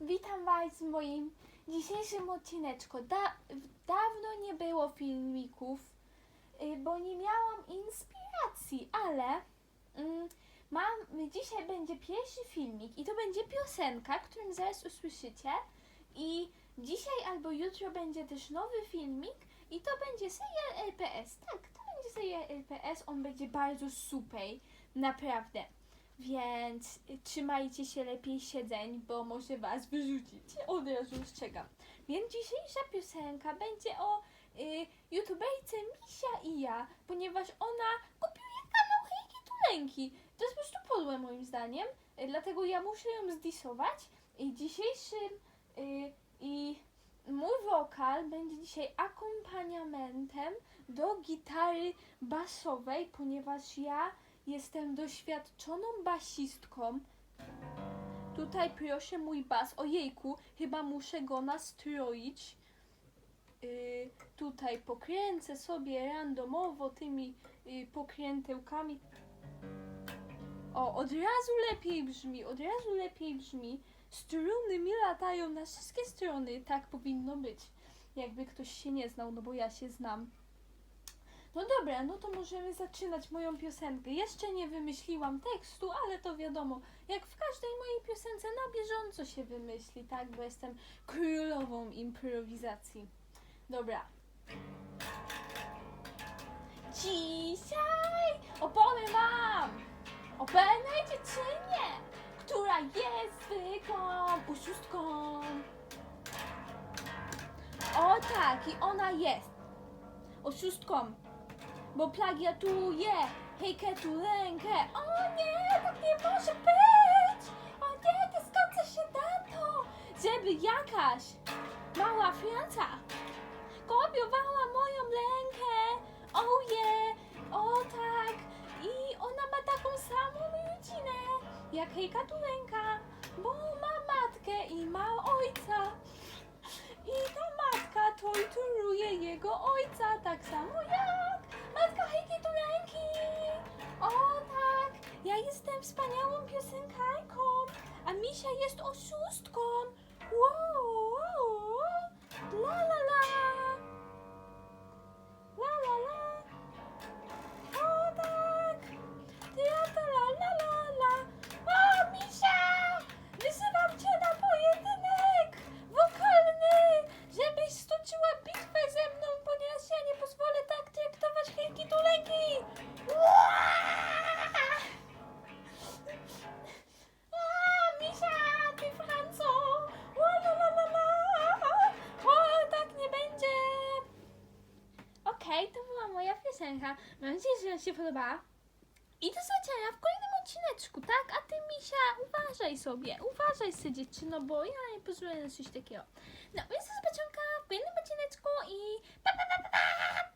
Witam Was w moim dzisiejszym odcineczku. Da- dawno nie było filmików, y, bo nie miałam inspiracji, ale mm, mam, dzisiaj będzie pierwszy filmik i to będzie piosenka, którą zaraz usłyszycie. I dzisiaj albo jutro będzie też nowy filmik i to będzie serial LPS. Tak, to będzie serial LPS, on będzie bardzo super, naprawdę. Więc trzymajcie się lepiej siedzeń, bo może was wyrzucić. Od razu ostrzegam. Więc dzisiejsza piosenka będzie o y, Misia i ja, ponieważ ona kopiuje kanał Hejki Tuleńki. To jest po prostu podłe moim zdaniem, y, dlatego ja muszę ją zdisować. I dzisiejszym y, i mój wokal będzie dzisiaj akompaniamentem do gitary basowej, ponieważ ja Jestem doświadczoną basistką. Tutaj proszę mój bas. Ojejku, chyba muszę go nastroić. Yy, tutaj pokręcę sobie randomowo tymi yy, pokrętełkami. O, od razu lepiej brzmi, od razu lepiej brzmi. Struny mi latają na wszystkie strony. Tak powinno być. Jakby ktoś się nie znał, no bo ja się znam. No dobra, no to możemy zaczynać moją piosenkę. Jeszcze nie wymyśliłam tekstu, ale to wiadomo, jak w każdej mojej piosence na bieżąco się wymyśli, tak? Bo jestem królową improwizacji. Dobra. Dzisiaj opowiem wam o pewnej dziewczynie, która jest zwykłą oszustką. O tak, i ona jest oszustką bo plagiatuje hejkę tu rękę. O nie, tak nie może być! O nie, nie zgodzę się na to! Żeby jakaś mała Franca kopiowała moją rękę. O je, o tak. I ona ma taką samą rodzinę jak hejka tu ręka, bo ma matkę i ma ojca. I ta matka torturuje jego ojca tak samo jak wspaniałą piosenkarką, a Misia jest oszustką. Piosenka. Mam nadzieję, że się podobała. I do zobaczenia w kolejnym odcineczku, tak? A ty, Misia, uważaj sobie, uważaj sobie, dziewczyno, bo ja nie pozwolę na coś takiego. No, więc do zobaczenia w kolejnym odcineczku i pa, pa, pa, pa, pa!